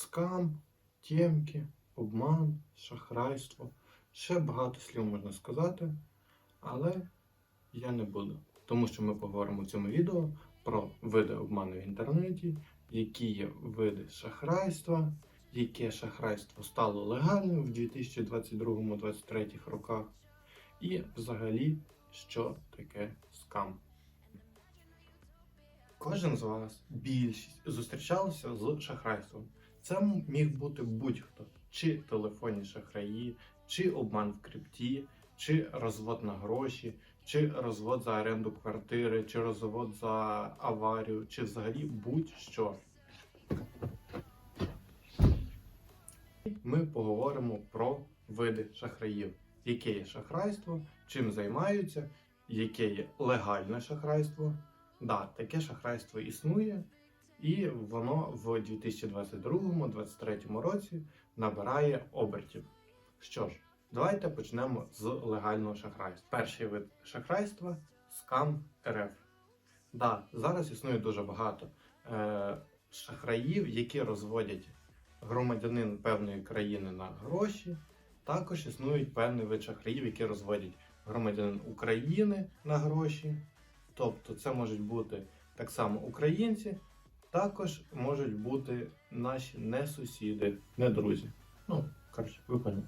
скам, тємки, обман, шахрайство. Ще багато слів можна сказати, але я не буду. Тому що ми поговоримо в цьому відео про види обману в інтернеті, які є види шахрайства, яке шахрайство стало легальним в 2022-2023 роках, і взагалі, що таке скам. Кожен з вас, більшість, зустрічалися з шахрайством. Це міг бути будь-хто, чи телефонні шахраї, чи обман в крипті, чи розвод на гроші, чи розвод за оренду квартири, чи розвод за аварію, чи взагалі будь-що. Ми поговоримо про види шахраїв, яке є шахрайство, чим займаються, яке є легальне шахрайство. Да, таке шахрайство існує, і воно в 2022-2023 році набирає обертів. Що ж, давайте почнемо з легального шахрайства. Перший вид шахрайства скам РФ. Да, зараз існує дуже багато е, шахраїв, які розводять громадянин певної країни на гроші. Також існують певний вид шахраїв, які розводять громадянин України на гроші. Тобто це можуть бути так само українці, також можуть бути наші не сусіди, не друзі. Ну, коротше, ви.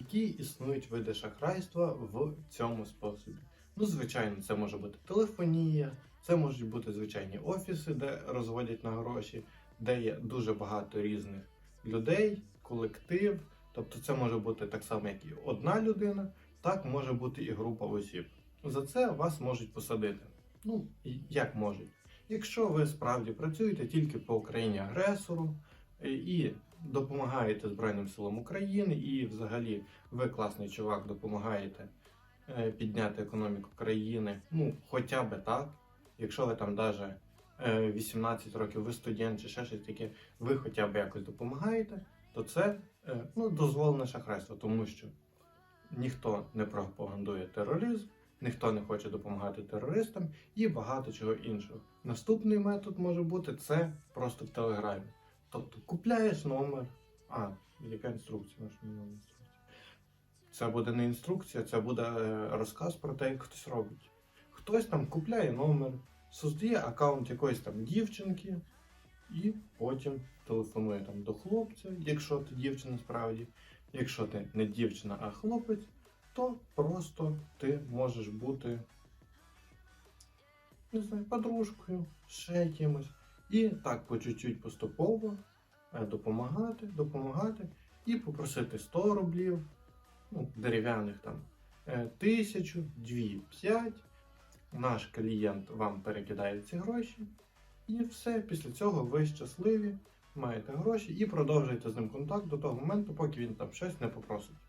Які існують види шахрайства в цьому способі? Ну, звичайно, це може бути телефонія, це можуть бути звичайні офіси, де розводять на гроші, де є дуже багато різних людей, колектив. Тобто це може бути так само, як і одна людина, так може бути і група осіб. За це вас можуть посадити. Ну, як можуть? Якщо ви справді працюєте тільки по Україні агресору е, і допомагаєте Збройним силам України, і взагалі ви класний чувак, допомагаєте е, підняти економіку країни, ну, хоча би так. Якщо ви там навіть 18 років, ви студент чи ще щось таке, ви хоча б якось допомагаєте, то це е, ну, дозволене шахрайство, тому що ніхто не пропагандує тероризм, ніхто не хоче допомагати терористам і багато чого іншого. Наступний метод може бути це просто в Телеграмі. Тобто купляєш номер. А, яка інструкція? Інструкція. Це буде не інструкція, це буде е, розказ про те, як хтось робить. Хтось там купляє номер, создає аккаунт якоїсь там дівчинки, і потім телефонує там до хлопця, якщо ти дівчина справді. Якщо ти не дівчина, а хлопець, то просто ти можеш бути не знаю, подружкою, ще кимось. І так по чуть-чуть поступово е, допомагати, допомагати і попросити 100 рублів, ну, дерев'яних там, е, тисячу, дві, п'ять. Наш клієнт вам перекидає ці гроші. І все, після цього ви щасливі, маєте гроші і продовжуєте з ним контакт до того моменту, поки він там щось не попросить.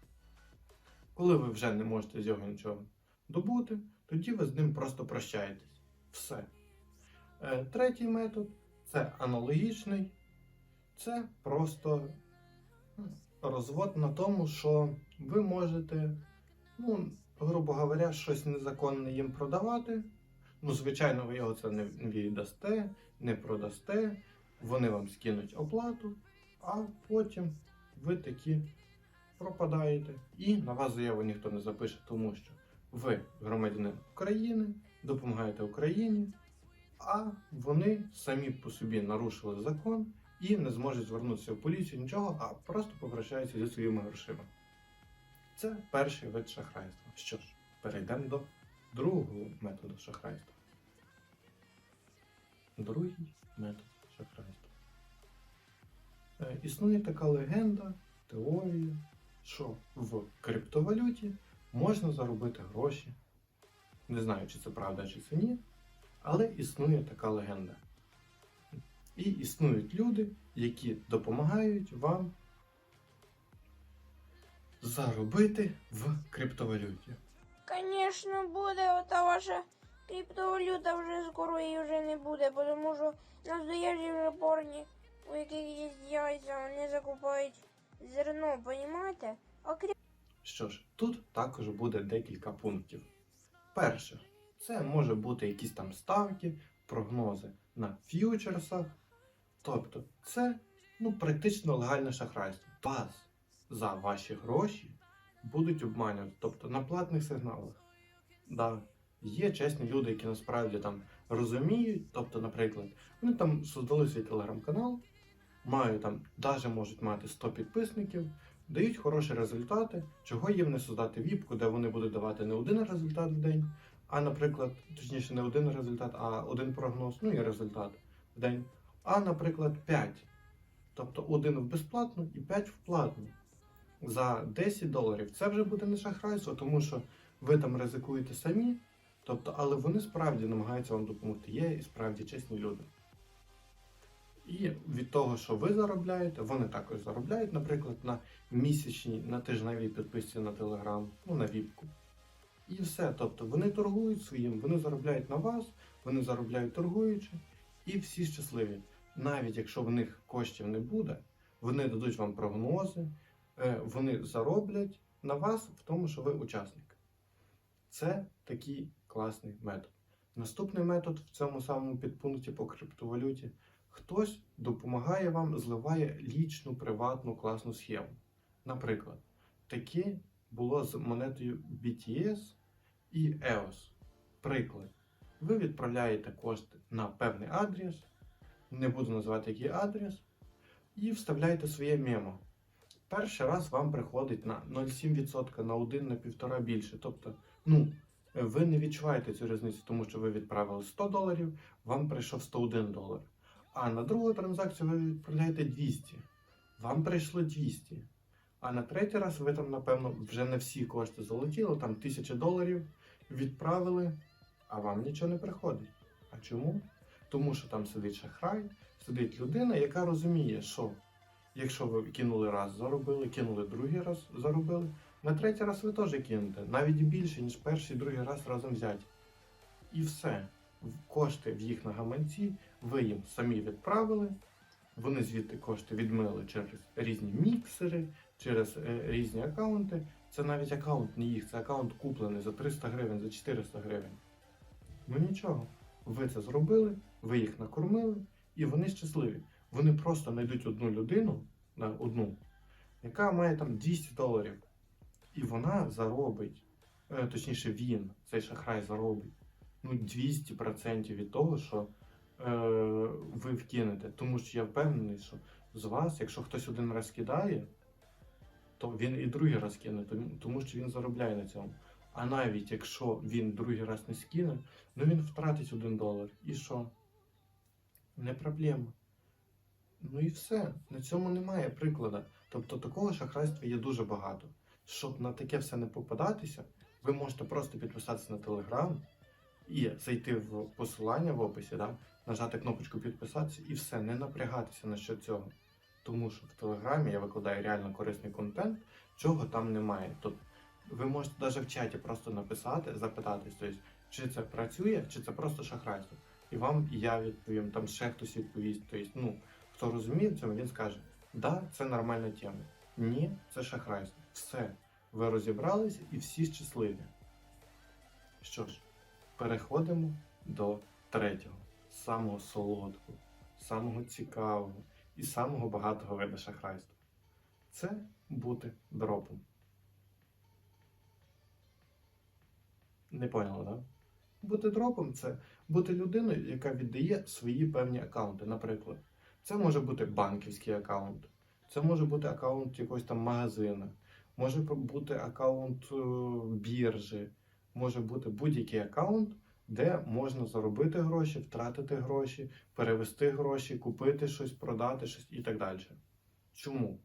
Коли ви вже не можете з його нічого добути, тоді ви з ним просто прощаєтесь. Все. Е, третій метод це аналогічний. Це просто ну, розвод на тому, що ви можете, ну, грубо говоря, щось незаконне їм продавати. Ну, звичайно, ви його це не віддасте, не продасте, вони вам скинуть оплату, а потім ви такі пропадаєте. І на вас заяву ніхто не запише, тому що ви громадянин України, допомагаєте Україні, а вони самі по собі нарушили закон і не зможуть звернутися в поліцію нічого, а просто попрощаються зі своїми грошима. Це перший вид шахрайства. Що ж, перейдемо до другого методу шахрайства. Другий метод шахрайства. Е, Існує така легенда, теорія, що в криптовалюті можна заробити гроші. Не знаю, чи це правда, чи це ні, але існує така легенда. І існують люди, які допомагають вам заробити в криптовалюті. Конечно, буде, ота ваша криптовалюта вже скоро її вже не буде, тому що настоящі вже парні, у яких є яйця, вони закупають зерно, понімаєте? А кріп... Що ж, тут також буде декілька пунктів. Перше, це може бути якісь там ставки, прогнози на ф'ючерсах. Тобто, це ну, практично легальне шахрайство. Вас за ваші гроші будуть обманювати, тобто на платних сигналах. Да, є чесні люди, які насправді там розуміють, тобто, наприклад, вони там создали свій телеграм-канал, мають там, навіть можуть мати 100 підписників, дають хороші результати, чого їм не создати віпку, де вони будуть давати не один результат в день, а, наприклад, точніше, не один результат, а один прогноз, ну і результат в день, а, наприклад, 5. Тобто один в безплатну і 5 в платну. За 10 доларів. Це вже буде не шахрайство, тому що ви там ризикуєте самі, тобто, але вони справді намагаються вам допомогти. Є і справді чесні люди. І від того, що ви заробляєте, вони також заробляють, наприклад, на місячній, на тижневій підписці на Телеграм, ну на Віпку. І все. Тобто вони торгують своїм, вони заробляють на вас, вони заробляють торгуючи, і всі щасливі. Навіть якщо в них коштів не буде, вони дадуть вам прогнози, е, вони зароблять на вас в тому, що ви учасник. Це такий класний метод. Наступний метод в цьому самому підпункті по криптовалюті. Хтось допомагає вам, зливає лічну, приватну класну схему. Наприклад, таке було з монетою BTS і EOS. Приклад. Ви відправляєте кошти на певний адрес, не буду називати який адрес, і вставляєте своє мемо. Перший раз вам приходить на 0,7%, на 1, на 1,5 більше. Тобто, ну, ви не відчуваєте цю різницю, тому що ви відправили 100 доларів, вам прийшов 101 долар. А на другу транзакцію ви відправляєте 200. Вам прийшло 200. А на третій раз ви там, напевно, вже не всі кошти залетіли, там 1000 доларів відправили, а вам нічого не приходить. А чому? Тому що там сидить шахрай, сидить людина, яка розуміє, що якщо ви кинули раз, заробили, кинули другий раз, заробили, на третій раз ви теж кинете, навіть більше, ніж перший і другий раз разом взяті. І все. Кошти в їх на гаманці, ви їм самі відправили, вони звідти кошти відмили через різні міксери, через е, різні аккаунти. Це навіть аккаунт не їх, це аккаунт куплений за 300 гривень, за 400 гривень. Ну нічого, ви це зробили, ви їх накормили, і вони щасливі. Вони просто знайдуть одну людину, одну, яка має там 200 доларів. І вона заробить, е, точніше, він, цей шахрай заробить ну, 200% від того, що ви вкинете. Тому що я впевнений, що з вас, якщо хтось один раз кидає, то він і другий раз кине, тому- тому що він заробляє на цьому. А навіть якщо він другий раз не скине, ну він втратить один долар. І що? Не проблема. Ну і все. На цьому немає прикладу. Тобто такого шахрайства є дуже багато. Щоб на таке все не попадатися, ви можете просто підписатися на Телеграм і зайти в посилання в описі, да, нажати кнопочку підписатися і все, не напрягатися насчет цього. Тому що в Телеграмі я викладаю реально корисний контент, чого там немає. Тут ви можете навіть в чаті просто написати, запитатись, тобто, чи це працює, чи це просто шахрайство. І вам я відповім, там ще хтось відповість. Тобто, ну, хто розуміє цьому, він скаже, да, це нормальна тема. Ні, це шахрайство. Все. Ви розібралися і всі щасливі. Що ж, переходимо до третього, самого солодкого, самого цікавого і самого багатого виду шахрайства. Це бути дропом. Не поняли, так? Да? Бути дропом це бути людиною, яка віддає свої певні аккаунти. Наприклад, це може бути банківський аккаунт, це може бути аккаунт якогось там магазину, може бути аккаунт е, біржі, може бути будь-який аккаунт, де можна заробити гроші, втратити гроші, перевести гроші, купити щось, продати щось і так далі. Чому?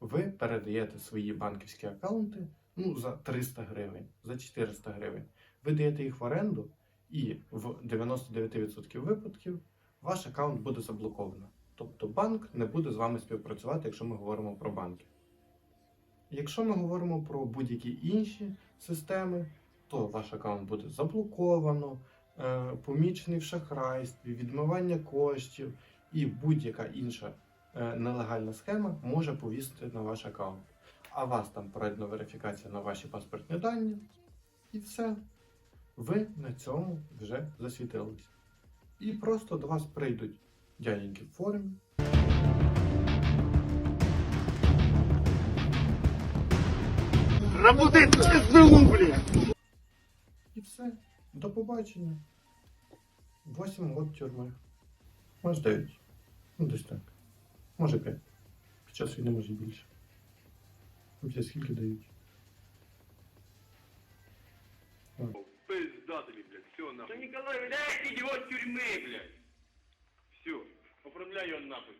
Ви передаєте свої банківські аккаунти ну, за 300 гривень, за 400 гривень. Ви даєте їх в оренду, і в 99% випадків ваш аккаунт буде заблоковано. Тобто банк не буде з вами співпрацювати, якщо ми говоримо про банки. Якщо ми говоримо про будь-які інші системи, то ваш аккаунт буде заблоковано, е, помічений в шахрайстві, відмивання коштів і будь-яка інша е, нелегальна схема може повісити на ваш аккаунт. А вас там пройдена верифікація на ваші паспортні дані. І все. Ви на цьому вже засвітились. І просто до вас прийдуть дяденьки в формі. Работает СБУ, блин! Все. До побачення. 8 років тюрми. Може 9. Ну, десь так. Може 5. Під час війни може і більше. Взагалі скільки дають? Пизда тобі, блядь, все нахуй. Да Николай, блядь, идиот тюрьмы, блядь. Все, оформляй его нахуй.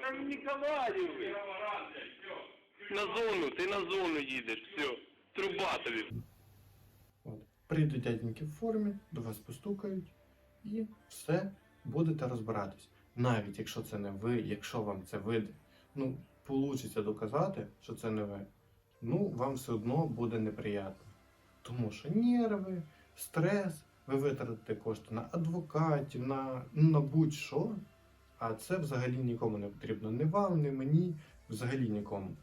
Там Николаю, блядь. На зону, ти на зону їдеш, все. Труба тобі. Прийдуть дяденьки в формі, до вас постукають і все будете розбиратись. Навіть якщо це не ви, якщо вам це вийде, ну, получиться доказати, що це не ви, ну, вам все одно буде неприємно. Тому що нерви, стрес, ви витратите кошти на адвокатів, на, ну, на будь-що, а це взагалі нікому не потрібно. Ні вам, ні мені, взагалі нікому.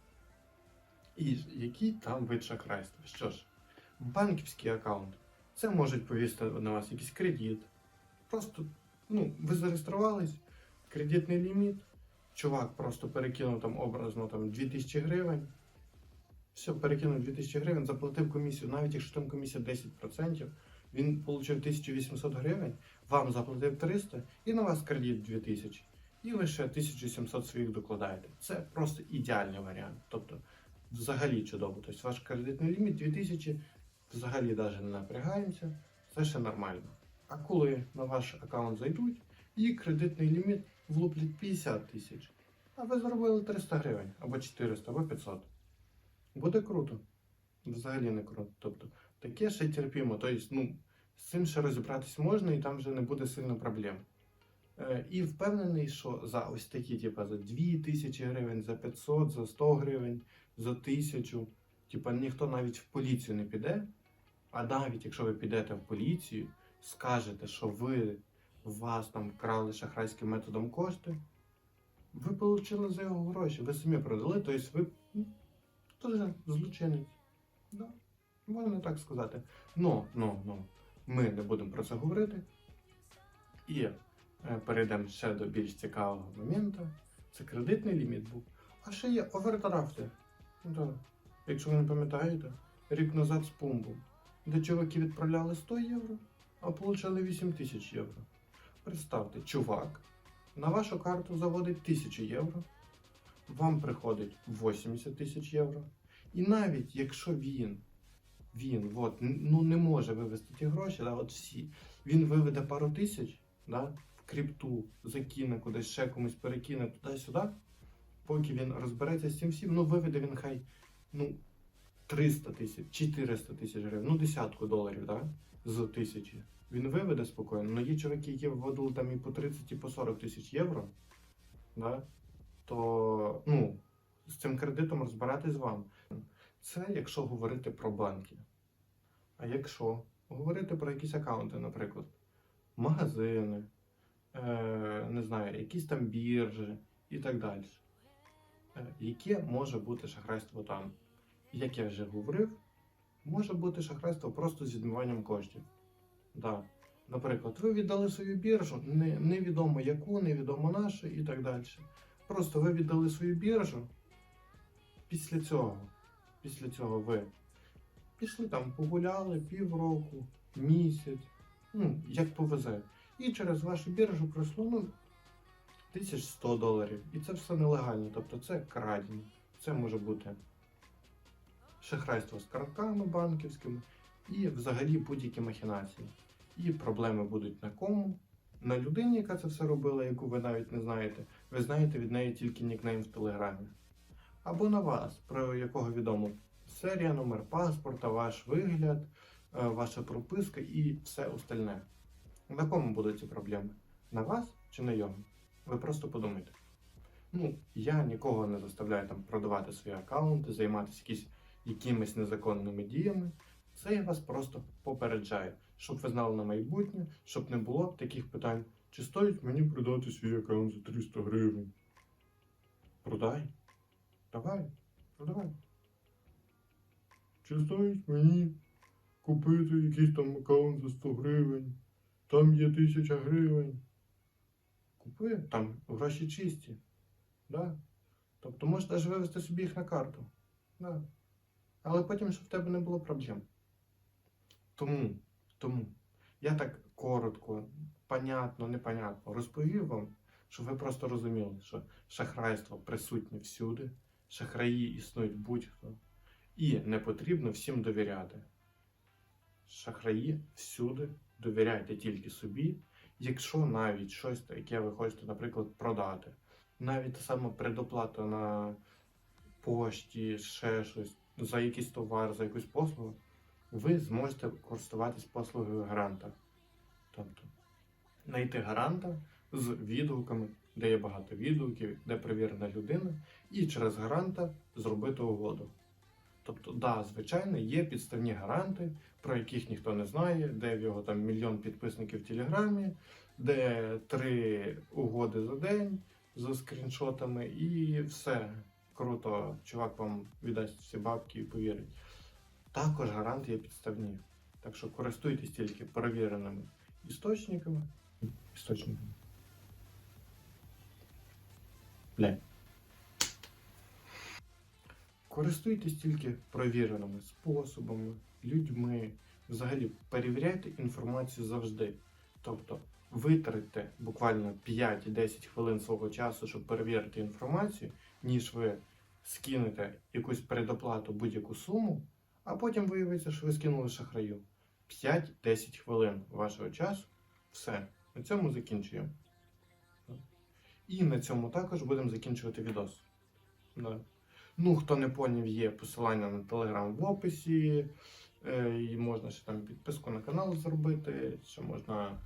І який там вид шахрайства? Що ж, банківський аккаунт. Це можуть повісити на вас якийсь кредит. Просто, ну, ви зареєструвались, кредитний ліміт, чувак просто перекинув там образно там 2000 гривень. Все, перекинув 2000 гривень, заплатив комісію, навіть якщо там комісія 10%, він отримав 1800 гривень, вам заплатив 300 і на вас кредит 2000. І ви ще 1700 своїх докладаєте. Це просто ідеальний варіант. Тобто, взагалі чудово. Тобто ваш кредитний ліміт 2000, взагалі навіть не напрягаємося, це ще нормально. А коли на ваш аккаунт зайдуть і кредитний ліміт влуплять 50 тисяч, а ви заробили 300 гривень, або 400, або 500. Буде круто. Взагалі не круто. Тобто, таке ще терпімо. Тобто, ну, з цим ще розібратись можна і там вже не буде сильно проблем. Е, і впевнений, що за ось такі, типу, за 2 тисячі гривень, за 500, за 100 гривень, за 1000, типу, ніхто навіть в поліцію не піде. А навіть якщо ви підете в поліцію, скажете, що ви вас там вкрали шахрайським методом кошти, ви отримали за його гроші, ви самі продали, тобто ви ну, теж злочинець. Да. Можна так сказати. Ну, ну, ну, ми не будемо про це говорити. І е, перейдемо ще до більш цікавого моменту. Це кредитний ліміт був. А ще є овердрафти. Да. Якщо ви не пам'ятаєте, рік назад з пумбом, де чуваки відправляли 100 євро, а отримали 8 тисяч євро. Представте, чувак на вашу карту заводить 1000 євро, вам приходить 80 тисяч євро. І навіть якщо він, він от, ну, не може вивести ті гроші, да, от всі, він виведе пару тисяч да, в крипту, закине кудись, ще комусь перекине туди-сюди, поки він розбереться з цим всім, ну виведе він хай ну, 300 тисяч, 400 тисяч гривень, ну десятку доларів, да, з тисячі. Він виведе спокійно. Ну є чоловіки, які вводили там і по 30, і по 40 тисяч євро, да, то ну, з цим кредитом розбиратись вам. Це якщо говорити про банки. А якщо говорити про якісь аккаунти, наприклад, магазини, е, не знаю, якісь там біржі і так далі. Е, яке може бути шахрайство там? Як я вже говорив, може бути шахрайство просто з відмиванням коштів. Да. Наприклад, ви віддали свою біржу, не, невідомо яку, невідомо нашу і так далі. Просто ви віддали свою біржу. Після цього, після цього ви пішли там, погуляли півроку, місяць, ну, як повезе. І через вашу біржу пройшло ну, 1100 доларів. І це все нелегально. Тобто це крадіння. Це може бути шахрайство з картками банківськими і взагалі будь-які махінації. І проблеми будуть на кому? На людині, яка це все робила, яку ви навіть не знаєте. Ви знаєте від неї тільки нікнейм в Телеграмі. Або на вас, про якого відомо серія, номер паспорта, ваш вигляд, е, ваша прописка і все остальне. На кому будуть ці проблеми? На вас чи на його? Ви просто подумайте. Ну, я нікого не заставляю там продавати свої аккаунти, займатися якісь, якимись незаконними діями. Це я вас просто попереджаю, щоб ви знали на майбутнє, щоб не було таких питань, чи стоїть мені продати свій аккаунт за 300 гривень. Продай. Давай, продавай. Чи стоїть мені купити якийсь там аккаунт за 100 гривень? Там є 1000 гривень. Купи, там гроші чисті. Да? Тобто можеш навіть вивести собі їх на карту. Да. Але потім, щоб в тебе не було проблем. Тому, тому я так коротко, понятно, непонятно розповів вам, щоб ви просто розуміли, що шахрайство присутнє всюди, шахраї існують будь-хто, і не потрібно всім довіряти. Шахраї всюди довіряйте тільки собі, якщо навіть щось таке ви хочете, наприклад, продати. Навіть та сама предоплата на пошті, ще щось, за якийсь товар, за якусь послугу, ви зможете користуватись послугою гаранта. Тобто знайти гаранта з відгуками, де є багато відгуків, де перевірена людина, і через гаранта зробити угоду. Тобто, да, звичайно, є підставні гаранти, про яких ніхто не знає, де в його там мільйон підписників в Телеграмі, де три угоди за день з скріншотами, і все. Круто, чувак вам віддасть всі бабки і повірить. Також гаранти є підставні. Так що користуйтесь тільки перевіреними істочниками. Істочниками. Бля. Користуйтесь тільки провіреними способами, людьми. Взагалі перевіряйте інформацію завжди. Тобто витратьте буквально 5-10 хвилин свого часу, щоб перевірити інформацію, ніж ви скинете якусь предоплату будь-яку суму, а потім виявиться, що ви скинули шахраю. 5-10 хвилин вашого часу. Все. На цьому закінчуємо. І на цьому також будемо закінчувати відос. Да. Ну, хто не поняв, є посилання на телеграм в описі. Е, і можна ще там підписку на канал зробити, ще можна